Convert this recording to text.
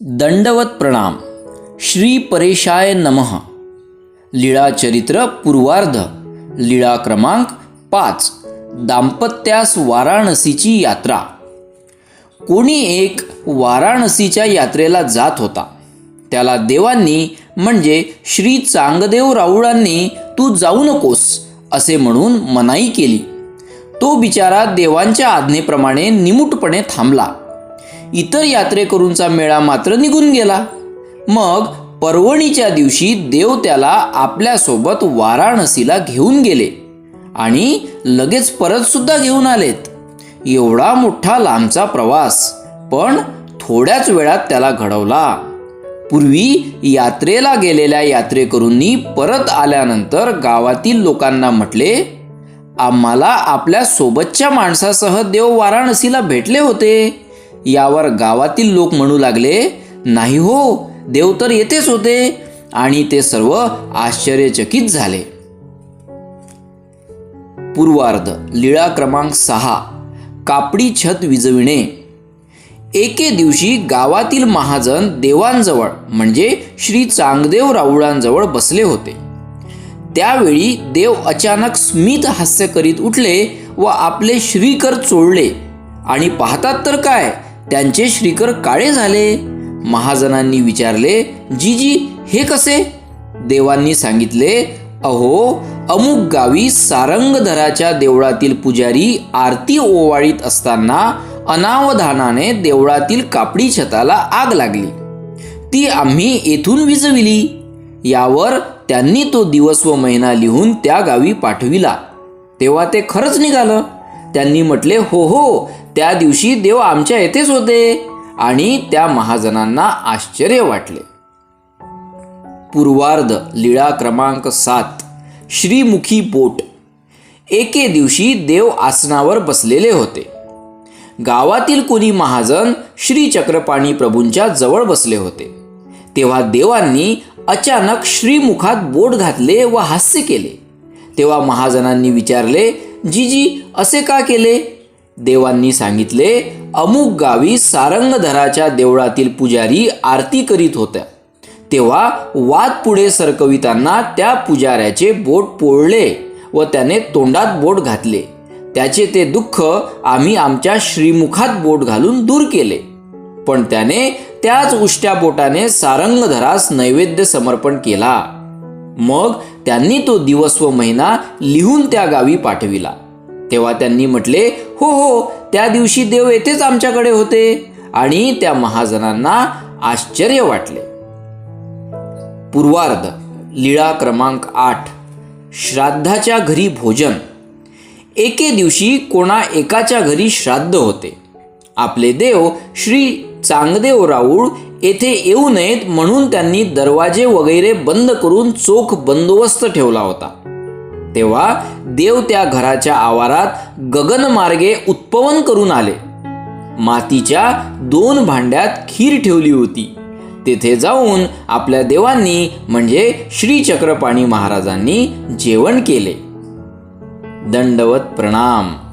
दंडवत प्रणाम. श्री परेशाय नमः. लीळा चरित्र पूर्वार्ध. लीळा क्रमांक पाच. दाम्पत्यास वाराणसीची यात्रा. कोणी एक वाराणसीच्या यात्रेला जात होता. त्याला देवांनी म्हणजे श्री चांगदेव राऊळांनी तू जाऊ नकोस असे म्हणून मनाई केली. तो बिचारा देवांच्या आज्ञेप्रमाणे निमूटपणे थांबला. इतर यात्रेकरूंचा मेळा मात्र निघून गेला. मग पर्वणीच्या दिवशी देव त्याला आपल्यासोबत वाराणसीला घेऊन गेले आणि लगेच परत सुद्धा घेऊन आलेत. एवढा मोठा लांबचा प्रवास पण थोड्याच वेळात त्याला घडवला. पूर्वी यात्रेला गेलेल्या यात्रेकरूंनी परत आल्यानंतर गावातील लोकांना म्हटले आम्हाला आपल्या सोबतच्या माणसासह देव वाराणसीला भेटले होते. यावर गावातील लोक म्हणू लागले नाही हो देव तर येतेच होते. आणि ते सर्व आश्चर्यचकित झाले. पूर्वार्ध लीळा क्रमांक सहा कापडी छत विजविणे. एके दिवशी गावातील महाजन देवांजवळ म्हणजे श्री चांगदेव राऊळांजवळ बसले होते. त्यावेळी देव अचानक स्मित हास्य करीत उठले व आपले श्रीकर चोळले. आणि पाहतात तर काय त्यांचे श्रीकर काळे झाले. महाजनांनी विचारले जीजी हे कसे? देवांनी सांगितले अहो अमुक गावी सारंगधराच्या देवळातील पुजारी आरती ओवाळीत असताना अनावधानाने देवळातील कापडी छताला आग लागली. ती आम्ही येथून विजविली. यावर त्यांनी तो दिवस व महिना लिहून त्या गावी पाठविला. तेव्हा ते खरंच निघालं. त्यांनी म्हटले हो हो त्या दिवशी देव आमच्या येथेच होते आणि त्या महाजनांना आश्चर्य वाटले. पूर्वार्ध लीळा क्रमांक सात श्रीमुखी बोट. एके दिवशी देव आसनावर बसलेले होते. गावातील कुणी महाजन श्री चक्रपाणी प्रभूंच्या जवळ बसले होते. तेव्हा देवांनी अचानक श्रीमुखात बोट घातले व हास्य केले. तेव्हा महाजनांनी विचारले जीजी असे का केले? देवांनी सांगितले अमुक गावी सारंगधराच्या देवळातील पुजारी आरती करीत होत्या. तेव्हा वाद पुढे सरकवितांना त्या पुजाऱ्याचे बोट पोळले व त्याने तोंडात बोट घातले. त्याचे ते दुःख आम्ही आमच्या श्रीमुखात बोट घालून दूर केले. पण त्याने त्याच उष्ट्या बोटाने सारंगधरास नैवेद्य समर्पण केला. मग त्यांनी तो दिवस व महिना लिहून त्या गावी पाठविला. तेव्हा त्यांनी म्हटले हो हो त्या दिवशी देव येथेच आमच्याकडे होते. आणि त्या महाजनांना आश्चर्य वाटले. पूर्वार्ध लीळा क्रमांक आठ श्राद्धाच्या घरी भोजन. एके दिवशी कोणा एकाच्या घरी श्राद्ध होते. आपले देव श्री चांगदेव राऊळ येथे येऊ नयेत म्हणून त्यांनी दरवाजे वगैरे बंद करून चोख बंदोबस्त ठेवला होता. तेव्हा देव त्या घराच्या आवारात गगनमार्गे उत्पवन करून आले. मातीच्या दोन भांड्यात खीर ठेवली होती. तेथे जाऊन आपल्या देवांनी म्हणजे श्री चक्रपाणी महाराजांनी जेवण केले. दंडवत प्रणाम.